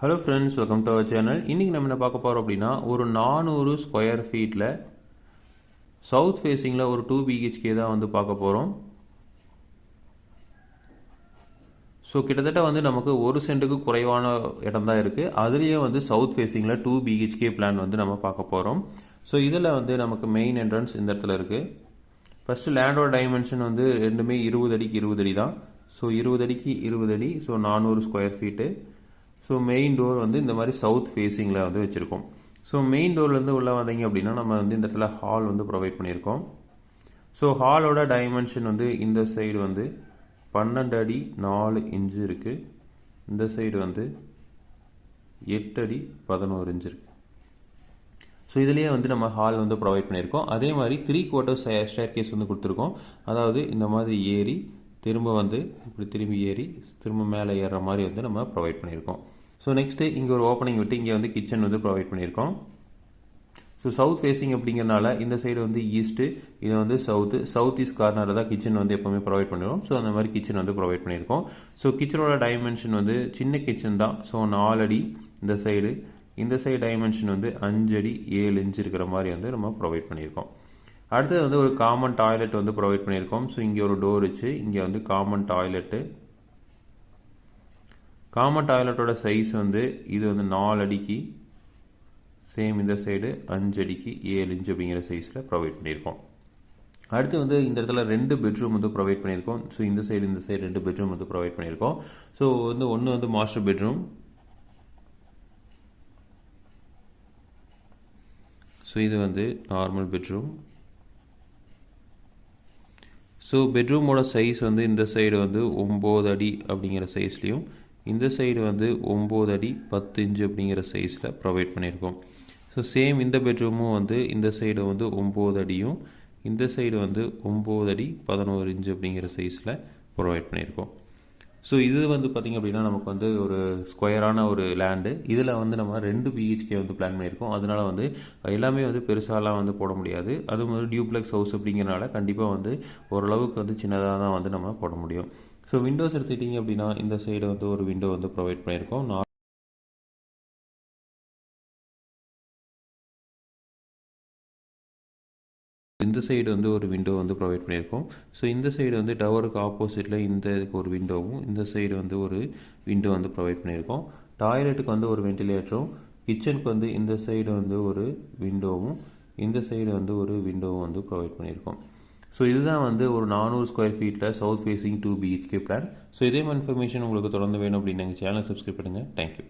Hello friends welcome to our channel இன்றைக்கி நம்ம என்ன பார்க்க போகிறோம் அப்படின்னா ஒரு நானூறு ஸ்கொயர் ஃபீட்டில் சவுத் ஃபேஸிங்கில் ஒரு டூ பிஹெச்கே தான் வந்து பார்க்க போகிறோம் ஸோ கிட்டத்தட்ட வந்து நமக்கு ஒரு சென்ட்டுக்கு குறைவான இடம் தான் இருக்குது அதுலேயே வந்து சவுத் ஃபேஸிங்கில் டூ பிஹெச்கே பிளான் வந்து நம்ம பார்க்க போகிறோம் ஸோ இதில் வந்து நமக்கு மெயின் என்ட்ரன்ஸ் இந்த இடத்துல இருக்குது ஃபஸ்ட்டு லேண்டோட டைமென்ஷன் வந்து ரெண்டுமே இருபது அடிக்கு இருபது அடி தான். ஸோ இருபது அடிக்கு இருபது அடி. ஸோ நானூறு square feet so main door வந்து இந்த மாதிரி சவுத் ஃபேஸிங்கில் வந்து வச்சுருக்கோம். ஸோ மெயின் டோர்லேருந்து உள்ளே வந்தீங்க அப்படின்னா நம்ம வந்து இந்த இடத்துல ஹால் வந்து ப்ரொவைட் பண்ணியிருக்கோம். ஸோ ஹாலோட டைமென்ஷன் வந்து இந்த சைடு வந்து பன்னெண்டு அடி நாலு இன்ச்சு இருக்குது இந்த சைடு வந்து எட்டு அடி பதினோரு இன்ச்சு இருக்குது ஸோ இதுலேயே வந்து நம்ம ஹால் வந்து ப்ரொவைட் பண்ணியிருக்கோம். அதே மாதிரி த்ரீ குவார்ட்டர் ஸ்டேர் கேஸ் வந்து கொடுத்துருக்கோம். அதாவது இந்த மாதிரி ஏறி திரும்ப வந்து இப்படி திரும்பி ஏறி திரும்ப மேலே ஏறுற மாதிரி வந்து நம்ம ப்ரொவைட் பண்ணியிருக்கோம். ஸோ நெக்ஸ்ட்டு இங்கே ஒரு ஓப்பனிங் விட்டு இங்கே வந்து கிச்சன் வந்து ப்ரொவைட் பண்ணியிருக்கோம். ஸோ சவுத் ஃபேஸிங் அப்படிங்கிறனால இந்த சைடு வந்து ஈஸ்ட்டு இது வந்து சவுத்து சவுத் ஈஸ்ட் கார்னரில் தான் கிச்சன் வந்து எப்போவுமே ப்ரொவைட் பண்ணிடுவோம் ஸோ அந்த மாதிரி கிச்சன் வந்து ப்ரொவைட் பண்ணியிருக்கோம். ஸோ கிச்சனோட டைமென்ஷன் வந்து சின்ன கிச்சன் தான். ஸோ நாலு அடி இந்த சைடு இந்த சைடு டைமென்ஷன் வந்து அஞ்சு அடி ஏழு இன்ச் இருக்கிற மாதிரி வந்து நம்ம ப்ரொவைட் பண்ணியிருக்கோம். அடுத்தது வந்து ஒரு காமன் டாய்லெட் வந்து ப்ரொவைட் பண்ணியிருக்கோம். ஸோ இங்கே ஒரு டோர் வச்சு இங்கே வந்து காமன் டாய்லெட்டு காமன் டாய்லெட்டோட சைஸ் வந்து இது வந்து நாலு அடிக்கு சேம் இந்த சைடு அஞ்சு அடிக்கு ஏழு இன்ச் அப்படிங்கிற சைஸில் ப்ரொவைட் பண்ணியிருக்கோம். அடுத்து வந்து இந்த இடத்துல ரெண்டு பெட்ரூம் வந்து ப்ரொவைட் பண்ணியிருக்கோம். ஸோ இந்த சைடு இந்த சைடு ரெண்டு பெட்ரூம் வந்து ப்ரொவைட் பண்ணியிருக்கோம். ஸோ வந்து ஒன்று வந்து மாஸ்டர் பெட்ரூம் ஸோ இது வந்து நார்மல் பெட்ரூம் ஸோ பெட்ரூமோட சைஸ் வந்து இந்த சைடு வந்து ஒம்பது அடி அப்படிங்கிற சைஸ்லேயும் இந்த சைடு வந்து ஒம்பது அடி பத்து இன்ச்சு அப்படிங்கிற சைஸில் ப்ரொவைட் பண்ணியிருக்கோம். ஸோ சேம் இந்த பெட்ரூமும் வந்து இந்த சைடு வந்து ஒம்பது அடியும் இந்த சைடு வந்து ஒம்பது அடி பதினோரு இன்ச்சு அப்படிங்கிற சைஸில் ப்ரொவைட் பண்ணியிருக்கோம். ஸோ இது வந்து பார்த்திங்க அப்படின்னா நமக்கு வந்து ஒரு ஸ்கொயரான ஒரு லேண்டு இதில் வந்து நம்ம ரெண்டு பிஹெச்கே வந்து பிளான் பண்ணியிருக்கோம். அதனால் வந்து எல்லாமே வந்து பெருசாலாம் வந்து போட முடியாது. அதுவும் வந்து டியூப்ளெக்ஸ் ஹவுஸ் அப்படிங்கிறனால கண்டிப்பாக வந்து ஓரளவுக்கு வந்து சின்னதாக தான் வந்து நம்ம போட முடியும். ஸோ விண்டோஸ் எடுத்துக்கிட்டிங்க அப்படின்னா இந்த சைடு வந்து ஒரு விண்டோ வந்து ப்ரொவைட் பண்ணியிருக்கோம். நான் இந்த சைடு வந்து ஒரு விண்டோ வந்து ப்ரொவைட் பண்ணியிருக்கோம். ஸோ இந்த சைடு வந்து டவருக்கு ஆப்போசிட்டில் இந்த இதுக்கு ஒரு விண்டோவும் இந்த சைடு வந்து ஒரு விண்டோ வந்து ப்ரொவைட் பண்ணியிருக்கோம். டாய்லெட்டுக்கு வந்து ஒரு வென்டிலேட்டரும் கிச்சனுக்கு வந்து இந்த சைடு வந்து ஒரு விண்டோவும் இந்த சைடு வந்து ஒரு விண்டோவும் வந்து ப்ரொவைட் பண்ணியிருக்கோம். ஸோ இதுதான் வந்து ஒரு நானூறு ஸ்கொயர் ஃபீட்டில் south facing two BHK plan so இதே மாதிரி இன்ஃபர்மேஷன் உங்களுக்கு தொடர்ந்து வேணும் அப்படின்னு எங்கள் சேனல் சப்ஸ்கிரைப் பண்ணுங்கள் தேங்க்யூ